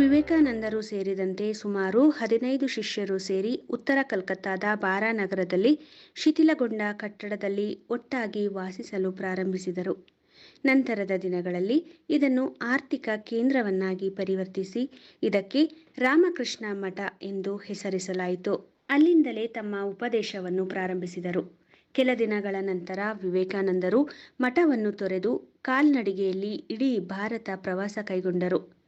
ವಿವೇಕಾನಂದರು ಸೇರಿದಂತೆ ಸುಮಾರು ಹದಿನೈದು ಶಿಷ್ಯರು ಸೇರಿ ಉತ್ತರ ಕಲ್ಕತ್ತಾದ ಬಾರಾನಗರದಲ್ಲಿ ಶಿಥಿಲಗೊಂಡ ಕಟ್ಟಡದಲ್ಲಿ ಒಟ್ಟಾಗಿ ವಾಸಿಸಲು ಪ್ರಾರಂಭಿಸಿದರು. ನಂತರದ ದಿನಗಳಲ್ಲಿ ಇದನ್ನು ಆರ್ಥಿಕ ಕೇಂದ್ರವನ್ನಾಗಿ ಪರಿವರ್ತಿಸಿ ಇದಕ್ಕೆ ರಾಮಕೃಷ್ಣ ಮಠ ಎಂದು ಹೆಸರಿಸಲಾಯಿತು. ಅಲ್ಲಿಂದಲೇ ತಮ್ಮ ಉಪದೇಶವನ್ನು ಪ್ರಾರಂಭಿಸಿದರು. ಕೆಲ ದಿನಗಳ ನಂತರ ವಿವೇಕಾನಂದರು ಮಠವನ್ನು ತೊರೆದು ಕಾಲ್ನಡಿಗೆಯಲ್ಲಿ ಇಡೀ ಭಾರತ ಪ್ರವಾಸ ಕೈಗೊಂಡರು.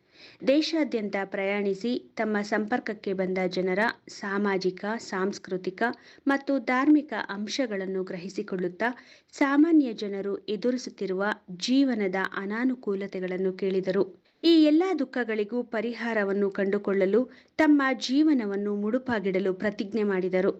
ದೇಶಾದ್ಯಂತ ಪ್ರಯಾಣಿಸಿ ತಮ್ಮ ಸಂಪರ್ಕಕ್ಕೆ ಬಂದ ಜನರ ಸಾಮಾಜಿಕ, ಸಾಂಸ್ಕೃತಿಕ ಮತ್ತು ಧಾರ್ಮಿಕ ಅಂಶಗಳನ್ನು ಗ್ರಹಿಸಿಕೊಳ್ಳುತ್ತಾ ಸಾಮಾನ್ಯ ಜನರು ಎದುರಿಸುತ್ತಿರುವ ಜೀವನದ ಅನಾನುಕೂಲತೆಗಳನ್ನು ಕೇಳಿದರು. ಈ ಎಲ್ಲ ದುಃಖಗಳಿಗೂ ಪರಿಹಾರವನ್ನು ಕಂಡುಕೊಳ್ಳಲು ತಮ್ಮ ಜೀವನವನ್ನು ಮುಡುಪಾಗಿಡಲು ಪ್ರತಿಜ್ಞೆ ಮಾಡಿದರು.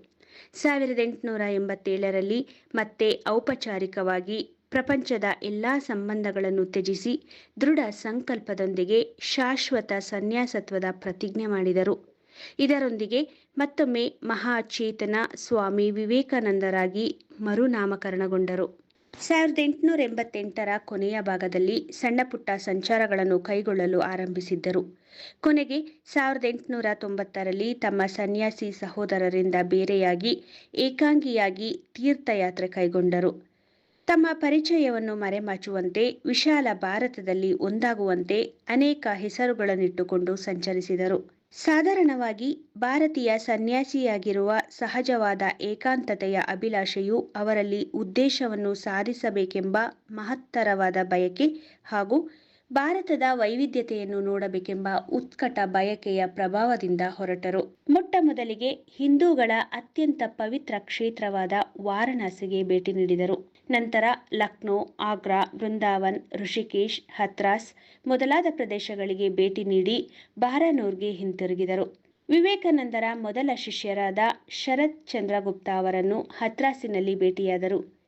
ಸಾವಿರದ ಎಂಟುನೂರ ಎಂಬತ್ತೇಳರಲ್ಲಿ ಮತ್ತೆ ಔಪಚಾರಿಕವಾಗಿ ಪ್ರಪಂಚದ ಎಲ್ಲ ಸಂಬಂಧಗಳನ್ನು ತ್ಯಜಿಸಿ ದೃಢ ಸಂಕಲ್ಪದೊಂದಿಗೆ ಶಾಶ್ವತ ಸನ್ಯಾಸತ್ವದ ಪ್ರತಿಜ್ಞೆ ಮಾಡಿದರು. ಇದರೊಂದಿಗೆ ಮತ್ತೊಮ್ಮೆ ಮಹಾಚೇತನ ಸ್ವಾಮಿ ವಿವೇಕಾನಂದರಾಗಿ ಮರುನಾಮಕರಣಗೊಂಡರು. ಸಾವಿರದ ಎಂಟುನೂರ ಎಂಬತ್ತೆಂಟರ ಕೊನೆಯ ಭಾಗದಲ್ಲಿ ಸಣ್ಣಪುಟ್ಟ ಸಂಚಾರಗಳನ್ನು ಕೈಗೊಳ್ಳಲು ಆರಂಭಿಸಿದ್ದರು. ಕೊನೆಗೆ ಸಾವಿರದ ಎಂಟುನೂರ ತೊಂಬತ್ತರಲ್ಲಿ ತಮ್ಮ ಸನ್ಯಾಸಿ ಸಹೋದರರಿಂದ ಬೇರೆಯಾಗಿ ಏಕಾಂಗಿಯಾಗಿ ತೀರ್ಥಯಾತ್ರೆ ಕೈಗೊಂಡರು. ತಮ್ಮ ಪರಿಚಯವನ್ನು ಮರೆಮಾಚುವಂತೆ ವಿಶಾಲ ಭಾರತದಲ್ಲಿ ಒಂದಾಗುವಂತೆ ಅನೇಕ ಹೆಸರುಗಳನ್ನಿಟ್ಟುಕೊಂಡು ಸಂಚರಿಸಿದರು. ಸಾಧಾರಣವಾಗಿ ಭಾರತೀಯ ಸನ್ಯಾಸಿಯಾಗಿರುವ ಸಹಜವಾದ ಏಕಾಂತತೆಯ ಅಭಿಲಾಷೆಯು ಅವರಲ್ಲಿ ಉದ್ದೇಶವನ್ನು ಸಾಧಿಸಬೇಕೆಂಬ ಮಹತ್ತರವಾದ ಬಯಕೆ ಹಾಗೂ ಭಾರತದ ವೈವಿಧ್ಯತೆಯನ್ನು ನೋಡಬೇಕೆಂಬ ಉತ್ಕಟ ಬಯಕೆಯ ಪ್ರಭಾವದಿಂದ ಹೊರಟರು. ಮೊಟ್ಟ ಮೊದಲಿಗೆ ಹಿಂದೂಗಳ ಅತ್ಯಂತ ಪವಿತ್ರ ಕ್ಷೇತ್ರವಾದ ವಾರಣಾಸಿಗೆ ಭೇಟಿ ನೀಡಿದರು. ನಂತರ ಲಕ್ನೋ, ಆಗ್ರಾ, ಬೃಂದಾವನ್, ಋಷಿಕೇಶ್, ಹತ್ರಾಸ್ ಮೊದಲಾದ ಪ್ರದೇಶಗಳಿಗೆ ಭೇಟಿ ನೀಡಿ ಬಾರಾನೂರ್ಗೆ ಹಿಂತಿರುಗಿದರು. ವಿವೇಕಾನಂದರ ಮೊದಲ ಶಿಷ್ಯರಾದ ಶರತ್ ಚಂದ್ರಗುಪ್ತ ಅವರನ್ನು ಹತ್ರಾಸಿನಲ್ಲಿ ಭೇಟಿಯಾದರು.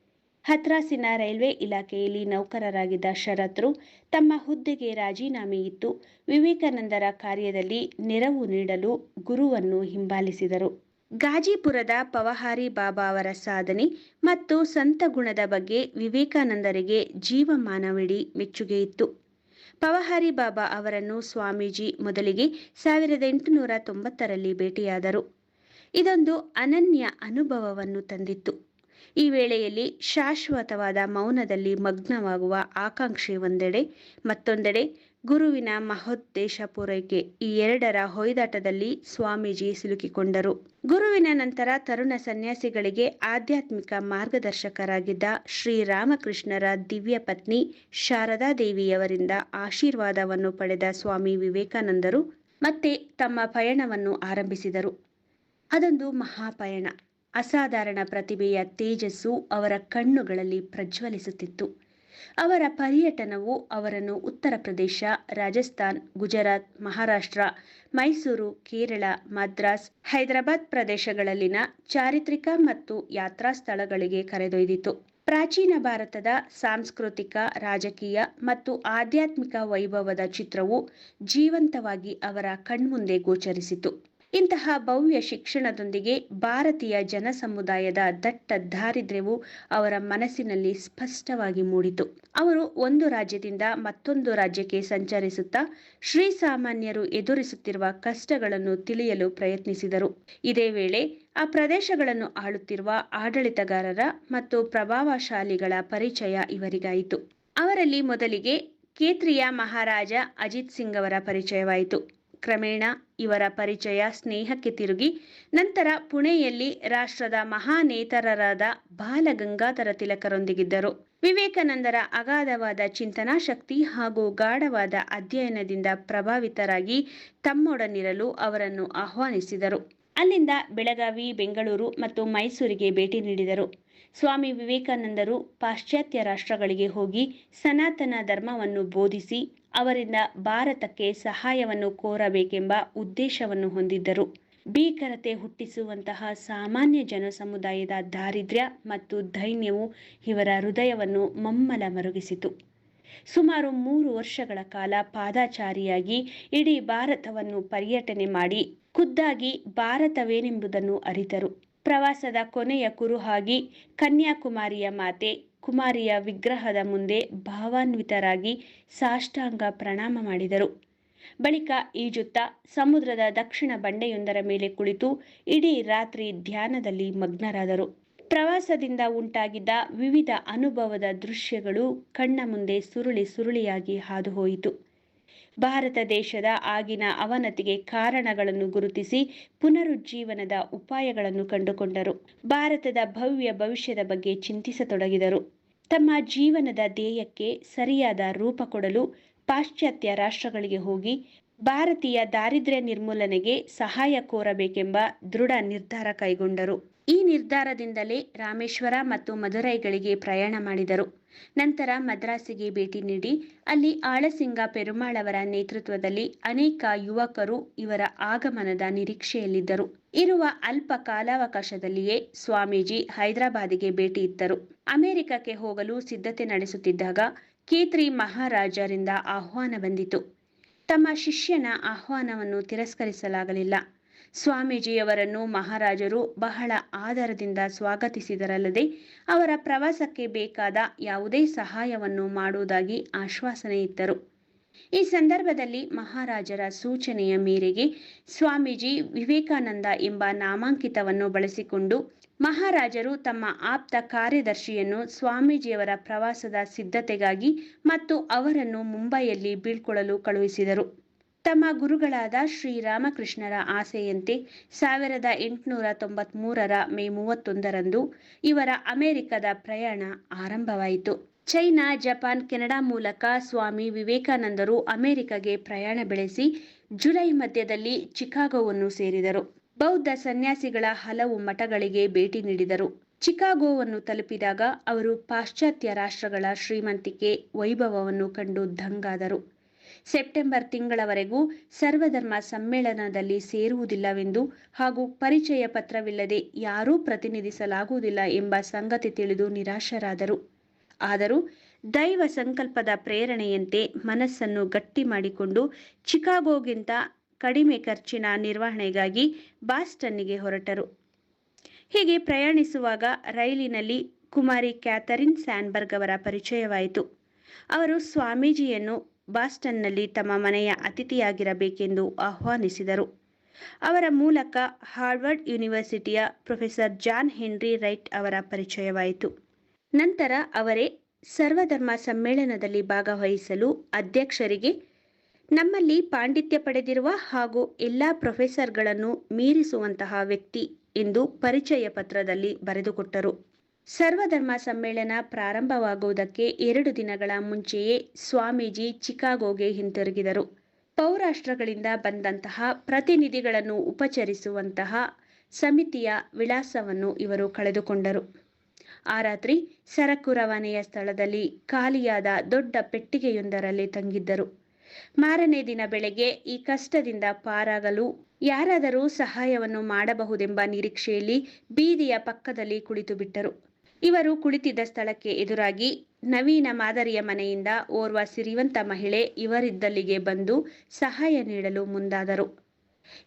ಹತ್ರಾಸಿನ ರೈಲ್ವೆ ಇಲಾಖೆಯಲ್ಲಿ ನೌಕರರಾಗಿದ್ದ ಶರತ್ರು ತಮ್ಮ ಹುದ್ದೆಗೆ ರಾಜೀನಾಮೆ ಇತ್ತು. ವಿವೇಕಾನಂದರ ಕಾರ್ಯದಲ್ಲಿ ನೆರವು ನೀಡಲು ಗುರುವನ್ನು ಹಿಂಬಾಲಿಸಿದರು. ಗಾಜಿಪುರದ ಪವಹಾರಿ ಬಾಬಾ ಅವರ ಸಾಧನೆ ಮತ್ತು ಸಂತ ಗುಣದ ಬಗ್ಗೆ ವಿವೇಕಾನಂದರಿಗೆ ಜೀವಮಾನವಿಡೀ ಮೆಚ್ಚುಗೆ ಇತ್ತು. ಪವಹಾರಿ ಬಾಬಾ ಅವರನ್ನು ಸ್ವಾಮೀಜಿ ಮೊದಲಿಗೆ ಸಾವಿರದ ಎಂಟುನೂರ ತೊಂಬತ್ತರಲ್ಲಿ ಭೇಟಿಯಾದರು. ಇದೊಂದು ಅನನ್ಯ ಅನುಭವವನ್ನು ತಂದಿತ್ತು. ಈ ವೇಳೆಯಲ್ಲಿ ಶಾಶ್ವತವಾದ ಮೌನದಲ್ಲಿ ಮಗ್ನವಾಗುವ ಆಕಾಂಕ್ಷೆ ಒಂದೆಡೆ, ಮತ್ತೊಂದೆಡೆ ಗುರುವಿನ ಮಹೋದ್ದೇಶ ಪೂರೈಕೆ. ಈ ಎರಡರ ಹೊಯ್ದಾಟದಲ್ಲಿ ಸ್ವಾಮೀಜಿ ಸಿಲುಕಿಕೊಂಡರು. ಗುರುವಿನ ನಂತರ ತರುಣ ಸನ್ಯಾಸಿಗಳಿಗೆ ಆಧ್ಯಾತ್ಮಿಕ ಮಾರ್ಗದರ್ಶಕರಾಗಿದ್ದ ಶ್ರೀರಾಮಕೃಷ್ಣರ ದಿವ್ಯ ಪತ್ನಿ ಶಾರದಾ ದೇವಿಯವರಿಂದ ಆಶೀರ್ವಾದವನ್ನು ಪಡೆದ ಸ್ವಾಮಿ ವಿವೇಕಾನಂದರು ಮತ್ತೆ ತಮ್ಮ ಪಯಣವನ್ನು ಆರಂಭಿಸಿದರು. ಅದೊಂದು ಮಹಾಪಯಣ. ಅಸಾಧಾರಣ ಪ್ರತಿಭೆಯ ತೇಜಸ್ಸು ಅವರ ಕಣ್ಣುಗಳಲ್ಲಿ ಪ್ರಜ್ವಲಿಸುತ್ತಿತ್ತು. ಅವರ ಪರ್ಯಟನವು ಅವರನ್ನು ಉತ್ತರ ಪ್ರದೇಶ, ರಾಜಸ್ಥಾನ್, ಗುಜರಾತ್, ಮಹಾರಾಷ್ಟ್ರ, ಮೈಸೂರು, ಕೇರಳ, ಮದ್ರಾಸ್, ಹೈದರಾಬಾದ್ ಪ್ರದೇಶಗಳಲ್ಲಿನ ಚಾರಿತ್ರಿಕ ಮತ್ತು ಯಾತ್ರಾ ಸ್ಥಳಗಳಿಗೆ ಕರೆದೊಯ್ದಿತು ಪ್ರಾಚೀನ ಭಾರತದ ಸಾಂಸ್ಕೃತಿಕ, ರಾಜಕೀಯ ಮತ್ತು ಆಧ್ಯಾತ್ಮಿಕ ವೈಭವದ ಚಿತ್ರವು ಜೀವಂತವಾಗಿ ಅವರ ಕಣ್ಮುಂದೆ ಗೋಚರಿಸಿತು ಇಂತಹ ಭವ್ಯ ಶಿಕ್ಷಣದೊಂದಿಗೆ ಭಾರತೀಯ ಜನಸಮುದಾಯದ ದಟ್ಟ ದಾರಿದ್ರ್ಯವು ಅವರ ಮನಸ್ಸಿನಲ್ಲಿ ಸ್ಪಷ್ಟವಾಗಿ ಮೂಡಿತು. ಅವರು ಒಂದು ರಾಜ್ಯದಿಂದ ಮತ್ತೊಂದು ರಾಜ್ಯಕ್ಕೆ ಸಂಚರಿಸುತ್ತಾ ಶ್ರೀ ಸಾಮಾನ್ಯರು ಎದುರಿಸುತ್ತಿರುವ ಕಷ್ಟಗಳನ್ನು ತಿಳಿಯಲು ಪ್ರಯತ್ನಿಸಿದರು. ಇದೇ ವೇಳೆ ಆ ಪ್ರದೇಶಗಳನ್ನು ಆಳುತ್ತಿರುವ ಆಡಳಿತಗಾರರ ಮತ್ತು ಪ್ರಭಾವಶಾಲಿಗಳ ಪರಿಚಯ ಇವರಿಗಾಯಿತು. ಅವರಲ್ಲಿ ಮೊದಲಿಗೆ ಕೇತ್ರಿಯ ಮಹಾರಾಜ ಅಜಿತ್ ಸಿಂಗ್ ಅವರ ಪರಿಚಯವಾಯಿತು. ಕ್ರಮೇಣ ಇವರ ಪರಿಚಯ ಸ್ನೇಹಕ್ಕೆ ತಿರುಗಿ, ನಂತರ ಪುಣೆಯಲ್ಲಿ ರಾಷ್ಟ್ರದ ಮಹಾನೇತರರಾದ ಬಾಲಗಂಗಾಧರ ತಿಲಕರೊಂದಿಗಿದ್ದರು. ವಿವೇಕಾನಂದರ ಅಗಾಧವಾದ ಚಿಂತನಾ ಶಕ್ತಿ ಹಾಗೂ ಗಾಢವಾದ ಅಧ್ಯಯನದಿಂದ ಪ್ರಭಾವಿತರಾಗಿ ತಮ್ಮೊಡನಿರಲು ಅವರನ್ನು ಆಹ್ವಾನಿಸಿದರು. ಅಲ್ಲಿಂದ ಬೆಳಗಾವಿ, ಬೆಂಗಳೂರು ಮತ್ತು ಮೈಸೂರಿಗೆ ಭೇಟಿ ನೀಡಿದರು. ಸ್ವಾಮಿ ವಿವೇಕಾನಂದರು ಪಾಶ್ಚಾತ್ಯ ರಾಷ್ಟ್ರಗಳಿಗೆ ಹೋಗಿ ಸನಾತನ ಧರ್ಮವನ್ನು ಬೋಧಿಸಿ ಅವರಿಂದ ಭಾರತಕ್ಕೆ ಸಹಾಯವನ್ನು ಕೋರಬೇಕೆಂಬ ಉದ್ದೇಶವನ್ನು ಹೊಂದಿದ್ದರು. ಭೀಕರತೆ ಹುಟ್ಟಿಸುವಂತಹ ಸಾಮಾನ್ಯ ಜನಸಮುದಾಯದ ದಾರಿದ್ರ್ಯ ಮತ್ತು ದೈನ್ಯವು ಇವರ ಹೃದಯವನ್ನು ಮಮ್ಮಲ ಮರುಗಿಸಿತು ಸುಮಾರು ಮೂರು ವರ್ಷಗಳ ಕಾಲ ಪಾದಾಚಾರಿಯಾಗಿ ಇಡೀ ಭಾರತವನ್ನು ಪರ್ಯಟನೆ ಮಾಡಿ ಖುದ್ದಾಗಿ ಭಾರತವೇನೆಂಬುದನ್ನು ಅರಿತರು. ಪ್ರವಾಸದ ಕೊನೆಯ ಕುರುಹಾಗಿ ಕನ್ಯಾಕುಮಾರಿಯ ಮಾತೆ ಕುಮಾರಿಯ ವಿಗ್ರಹದ ಮುಂದೆ ಭಾವಾನ್ವಿತರಾಗಿ ಸಾಷ್ಟಾಂಗ ಪ್ರಣಾಮ ಮಾಡಿದರು. ಬಳಿಕ ಈಜುತ್ತಾ ಸಮುದ್ರದ ದಕ್ಷಿಣ ಬಂಡೆಯೊಂದರ ಮೇಲೆ ಕುಳಿತು ಇಡೀ ರಾತ್ರಿ ಧ್ಯಾನದಲ್ಲಿ ಮಗ್ನರಾದರು. ಪ್ರವಾಸದಿಂದ ಉಂಟಾಗಿದ್ದ ವಿವಿಧ ಅನುಭವದ ದೃಶ್ಯಗಳು ಕಣ್ಣ ಮುಂದೆ ಸುರುಳಿ ಸುರುಳಿಯಾಗಿ ಹಾದುಹೋಯಿತು ಭಾರತ ದೇಶದ ಆಗಿನ ಅವನತಿಗೆ ಕಾರಣಗಳನ್ನು ಗುರುತಿಸಿ ಪುನರುಜ್ಜೀವನದ ಉಪಾಯಗಳನ್ನು ಕಂಡುಕೊಂಡರು. ಭಾರತದ ಭವ್ಯ ಭವಿಷ್ಯದ ಬಗ್ಗೆ ಚಿಂತಿಸತೊಡಗಿದರು. ತಮ್ಮ ಜೀವನದ ಧ್ಯೇಯಕ್ಕೆ ಸರಿಯಾದ ರೂಪ ಕೊಡಲು ಪಾಶ್ಚಾತ್ಯ ರಾಷ್ಟ್ರಗಳಿಗೆ ಹೋಗಿ ಭಾರತೀಯ ದಾರಿದ್ರ್ಯ ನಿರ್ಮೂಲನೆಗೆ ಸಹಾಯ ಕೋರಬೇಕೆಂಬ ದೃಢ ನಿರ್ಧಾರ ಕೈಗೊಂಡರು. ಈ ನಿರ್ಧಾರದಿಂದಲೇ ರಾಮೇಶ್ವರ ಮತ್ತು ಮದುರೈಗಳಿಗೆ ಪ್ರಯಾಣ ಮಾಡಿದರು. ನಂತರ ಮದ್ರಾಸಿಗೆ ಭೇಟಿ ನೀಡಿ, ಅಲ್ಲಿ ಆಳಸಿಂಗ ಪೆರುಮಾಳ್ ಅವರ ನೇತೃತ್ವದಲ್ಲಿ ಅನೇಕ ಯುವಕರು ಇವರ ಆಗಮನದ ನಿರೀಕ್ಷೆಯಲ್ಲಿದ್ದರು. ಇರುವ ಅಲ್ಪ ಕಾಲಾವಕಾಶದಲ್ಲಿಯೇ ಸ್ವಾಮೀಜಿ ಹೈದರಾಬಾದಿಗೆ ಭೇಟಿ ಇತ್ತರು ಅಮೆರಿಕಕ್ಕೆ ಹೋಗಲು ಸಿದ್ಧತೆ ನಡೆಸುತ್ತಿದ್ದಾಗ ಕೇತ್ರಿ ಮಹಾರಾಜರಿಂದ ಆಹ್ವಾನ ಬಂದಿತು. ತಮ್ಮ ಶಿಷ್ಯನ ಆಹ್ವಾನವನ್ನು ತಿರಸ್ಕರಿಸಲಾಗಲಿಲ್ಲ. ಸ್ವಾಮೀಜಿಯವರನ್ನು ಮಹಾರಾಜರು ಬಹಳ ಆದರದಿಂದ ಸ್ವಾಗತಿಸಿದರಲ್ಲದೆ ಅವರ ಪ್ರವಾಸಕ್ಕೆ ಬೇಕಾದ ಯಾವುದೇ ಸಹಾಯವನ್ನು ಮಾಡುವುದಾಗಿ ಆಶ್ವಾಸನೆ ಇತ್ತರು ಈ ಸಂದರ್ಭದಲ್ಲಿ ಮಹಾರಾಜರ ಸೂಚನೆಯ ಮೇರೆಗೆ ಸ್ವಾಮೀಜಿ ವಿವೇಕಾನಂದ ಎಂಬ ನಾಮಾಂಕಿತವನ್ನು ಬಳಸಿಕೊಂಡು ಮಹಾರಾಜರು ತಮ್ಮ ಆಪ್ತ ಕಾರ್ಯದರ್ಶಿಯನ್ನು ಸ್ವಾಮೀಜಿಯವರ ಪ್ರವಾಸದ ಸಿದ್ಧತೆಗಾಗಿ ಮತ್ತು ಅವರನ್ನು ಮುಂಬೈಯಲ್ಲಿ ಬೀಳ್ಕೊಳ್ಳಲು ಕಳುಹಿಸಿದರು. ತಮ್ಮ ಗುರುಗಳಾದ ಶ್ರೀರಾಮಕೃಷ್ಣರ ಆಸೆಯಂತೆ ಸಾವಿರದ ಎಂಟುನೂರ ತೊಂಬತ್ಮೂರರ ಮೇ ಮೂವತ್ತೊಂದರಂದು ಇವರ ಅಮೆರಿಕದ ಪ್ರಯಾಣ ಆರಂಭವಾಯಿತು. ಚೈನಾ, ಜಪಾನ್, ಕೆನಡಾ ಮೂಲಕ ಸ್ವಾಮಿ ವಿವೇಕಾನಂದರು ಅಮೆರಿಕಗೆ ಪ್ರಯಾಣ ಬೆಳೆಸಿ ಜುಲೈ ಮಧ್ಯದಲ್ಲಿ ಚಿಕಾಗೋವನ್ನು ಸೇರಿದರು. ಬೌದ್ಧ ಸನ್ಯಾಸಿಗಳ ಹಲವು ಮಠಗಳಿಗೆ ಭೇಟಿ ನೀಡಿದರು. ಚಿಕಾಗೋವನ್ನು ತಲುಪಿದಾಗ ಅವರು ಪಾಶ್ಚಾತ್ಯ ರಾಷ್ಟ್ರಗಳ ಶ್ರೀಮಂತಿಕೆ ವೈಭವವನ್ನು ಕಂಡು ದಂಗಾದರು. ಸೆಪ್ಟೆಂಬರ್ ತಿಂಗಳವರೆಗೂ ಸರ್ವಧರ್ಮ ಸಮ್ಮೇಳನದಲ್ಲಿ ಸೇರುವುದಿಲ್ಲವೆಂದು ಹಾಗೂ ಪರಿಚಯ ಪತ್ರವಿಲ್ಲದೆ ಯಾರೂ ಪ್ರತಿನಿಧಿಸಲಾಗುವುದಿಲ್ಲ ಎಂಬ ಸಂಗತಿ ತಿಳಿದು ನಿರಾಶರಾದರು. ಆದರೂ ದೈವ ಸಂಕಲ್ಪದ ಪ್ರೇರಣೆಯಂತೆ ಮನಸ್ಸನ್ನು ಗಟ್ಟಿ ಮಾಡಿಕೊಂಡು ಚಿಕಾಗೋಗಿಂತ ಕಡಿಮೆ ಖರ್ಚಿನ ನಿರ್ವಹಣೆಗಾಗಿ ಬಾಸ್ಟನ್ನಿಗೆ ಹೊರಟರು. ಹೀಗೆ ಪ್ರಯಾಣಿಸುವಾಗ ರೈಲಿನಲ್ಲಿ ಕುಮಾರಿ ಕ್ಯಾಥರಿನ್ ಸ್ಯಾನ್ಬರ್ಗ್ ಅವರ ಪರಿಚಯವಾಯಿತು. ಅವರು ಸ್ವಾಮೀಜಿಯನ್ನು ಬಾಸ್ಟನ್ನಲ್ಲಿ ತಮ್ಮ ಮನೆಯ ಅತಿಥಿಯಾಗಿರಬೇಕೆಂದು ಆಹ್ವಾನಿಸಿದರು. ಅವರ ಮೂಲಕ ಹಾರ್ವರ್ಡ್ ಯೂನಿವರ್ಸಿಟಿಯ ಪ್ರೊಫೆಸರ್ ಜಾನ್ ಹೆನ್ರಿ ರೈಟ್ ಅವರ ಪರಿಚಯವಾಯಿತು. ನಂತರ ಅವರೇ ಸರ್ವಧರ್ಮ ಸಮ್ಮೇಳನದಲ್ಲಿ ಭಾಗವಹಿಸಲು ಅಧ್ಯಕ್ಷರಿಗೆ ನಮ್ಮಲ್ಲಿ ಪಾಂಡಿತ್ಯ ಪಡೆದಿರುವ ಹಾಗೂ ಎಲ್ಲ ಪ್ರೊಫೆಸರ್ಗಳನ್ನು ಮೀರಿಸುವಂತಹ ವ್ಯಕ್ತಿ ಎಂದು ಪರಿಚಯ ಪತ್ರದಲ್ಲಿ ಬರೆದುಕೊಟ್ಟರು. ಸರ್ವಧರ್ಮ ಸಮ್ಮೇಳನ ಪ್ರಾರಂಭವಾಗುವುದಕ್ಕೆ ಎರಡು ದಿನಗಳ ಮುಂಚೆಯೇ ಸ್ವಾಮೀಜಿ ಚಿಕಾಗೋಗೆ ಹಿಂತಿರುಗಿದರು. ಪೌರಾಷ್ಟ್ರಗಳಿಂದ ಬಂದಂತಹ ಪ್ರತಿನಿಧಿಗಳನ್ನು ಉಪಚರಿಸುವಂತಹ ಸಮಿತಿಯ ವಿಳಾಸವನ್ನು ಇವರು ಕಳೆದುಕೊಂಡರು. ಆ ರಾತ್ರಿ ಸರಕು ರವಾನೆಯ ಸ್ಥಳದಲ್ಲಿ ಖಾಲಿಯಾದ ದೊಡ್ಡ ಪೆಟ್ಟಿಗೆಯೊಂದರಲ್ಲಿ ತಂಗಿದ್ದರು. ಮಾರನೇ ದಿನ ಬೆಳಗ್ಗೆ ಈ ಕಷ್ಟದಿಂದ ಪಾರಾಗಲು ಯಾರಾದರೂ ಸಹಾಯವನ್ನು ಮಾಡಬಹುದೆಂಬ ನಿರೀಕ್ಷೆಯಲ್ಲಿ ಬೀದಿಯ ಪಕ್ಕದಲ್ಲಿ ಕುಳಿತು ಬಿಟ್ಟರು ಇವರು ಕುಳಿತಿದ್ದ ಸ್ಥಳಕ್ಕೆ ಎದುರಾಗಿ ನವೀನ ಮಾದರಿಯ ಮನೆಯಿಂದ ಓರ್ವ ಸಿರಿವಂತ ಮಹಿಳೆ ಇವರಿದ್ದಲ್ಲಿಗೆ ಬಂದು ಸಹಾಯ ನೀಡಲು ಮುಂದಾದರು.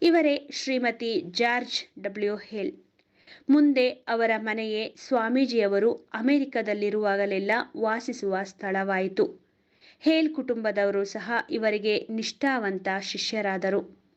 ಇವರೇ ಶ್ರೀಮತಿ ಜಾರ್ಜ್ ಡಬ್ಲ್ಯೂ ಹೇಲ್. ಮುಂದೆ ಅವರ ಮನೆಯೇ ಸ್ವಾಮೀಜಿಯವರು ಅಮೆರಿಕದಲ್ಲಿರುವಾಗಲೆಲ್ಲ ವಾಸಿಸುವ ಸ್ಥಳವಾಯಿತು. ಹೇಲ್ ಕುಟುಂಬದವರು ಸಹ ಇವರಿಗೆ ನಿಷ್ಠಾವಂತ ಶಿಷ್ಯರಾದರು.